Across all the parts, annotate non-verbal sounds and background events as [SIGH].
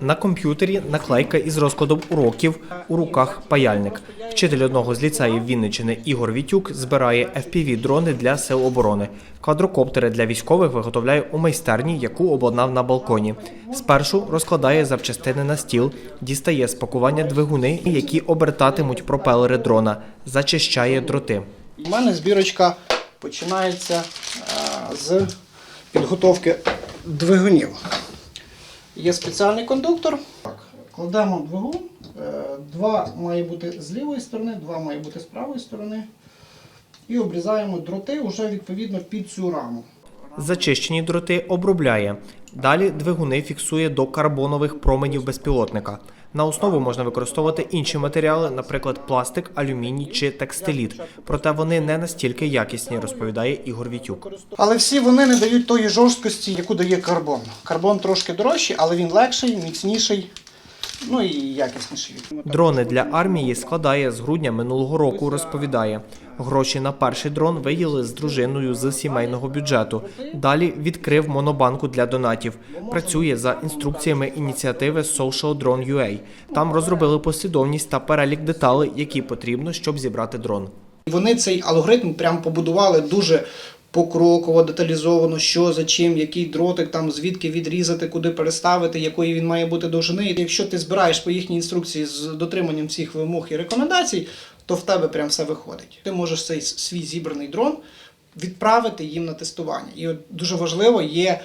На комп'ютері наклейка із розкладом уроків, у руках паяльник. Вчитель одного з ліцеїв Вінничини Ігор Вітюк збирає FPV-дрони для сил оборони. Квадрокоптери для військових виготовляє у майстерні, яку обладнав на балконі. Спершу розкладає запчастини на стіл, дістає з пакування двигуни, які обертатимуть пропелери дрона, зачищає дроти. У мене збірочка починається е, з підготовки двигунів. Є спеціальний кондуктор. Так, кладемо двигун. Е, Два має бути з лівої сторони, два має бути з правої сторони. І обрізаємо дроти вже відповідно під цю раму. Зачищені дроти обробляє. Далі двигуни фіксує до карбонових променів безпілотника. На основу можна використовувати інші матеріали, наприклад, пластик, алюміній чи текстиліт. Проте вони не настільки якісні, розповідає Ігор Вітюк. Але всі вони не дають тої жорсткості, яку дає карбон. Карбон трошки дорожчий, але він легший, міцніший, ну і якісніший. Дрони для армії складає з грудня минулого року. Розповідає, гроші на перший дрон виділили з дружиною з сімейного бюджету. Далі відкрив монобанку для донатів. Працює за інструкціями ініціативи Social Drone UA. Там розробили послідовність та перелік деталей, які потрібно, щоб зібрати дрон. Вони цей алгоритм прям побудували дуже покроково, деталізовано, що за чим, який дротик там, звідки відрізати, куди переставити, якої він має бути довжини. І Якщо ти збираєш по їхній інструкції з дотриманням цих вимог і рекомендацій, то в тебе прям все виходить. Ти можеш цей свій зібраний дрон відправити їм на тестування. І от дуже важливо є,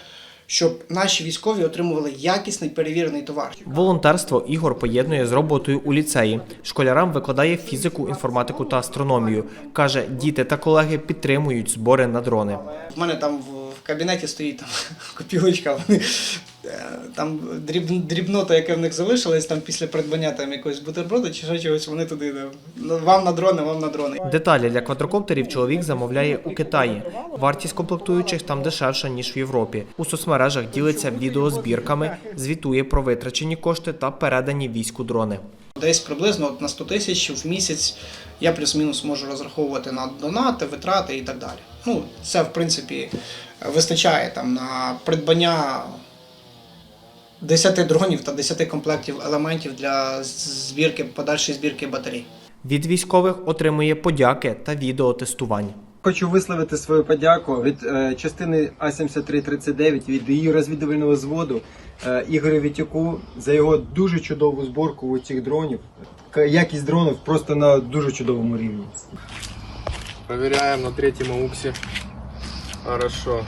щоб наші військові отримували якісний перевірений товар. Волонтерство Ігор поєднує з роботою у ліцеї. Школярам викладає фізику, інформатику та астрономію. Каже, діти та колеги підтримують збори на дрони. У мене там в кабінеті стоїть там [LAUGHS] копілочка. Вони, там дріб, дрібнота, яка в них залишилась, там після придбання там якогось бутерброду чи ще чогось, вони туди. «Ну, Вам на дрони, вам на дрони. Деталі для квадрокоптерів чоловік замовляє у Китаї. Вартість комплектуючих там дешевша ніж в Європі. У соцмережах ділиться відеозбірками, звітує про витрачені кошти та передані війську дрони. Десь приблизно от на 100 тисяч в місяць я плюс-мінус можу розраховувати на донати, витрати і так далі. Ну, це в принципі вистачає там на придбання 10 дронів та 10 комплектів елементів для збірки, подальшої збірки батарей. Від військових отримує подяки та відеотестувань. Хочу висловити свою подяку від е, частини А7339 від її розвідувального зводу е, Ігорю Вітюку за його дуже чудову зборку у цих дронів. Якість дронів просто на дуже чудовому рівні. Проверяем на третьем ауксе. Хорошо.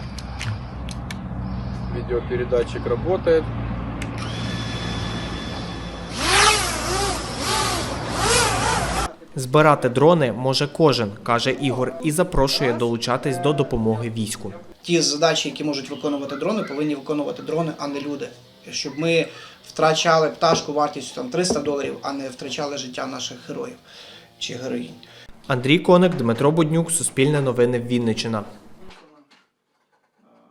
Видеопередатчик работает. Збирати дрони може кожен, каже Ігор, і запрошує долучатись до допомоги війську. ті задачі, які можуть виконувати дрони, повинні виконувати дрони, а не люди. Щоб ми втрачали пташку вартістю там 300 доларів, а не втрачали життя наших героїв чи героїнь. Андрій Коник, Дмитро Буднюк, Суспільне новини Вінниччина.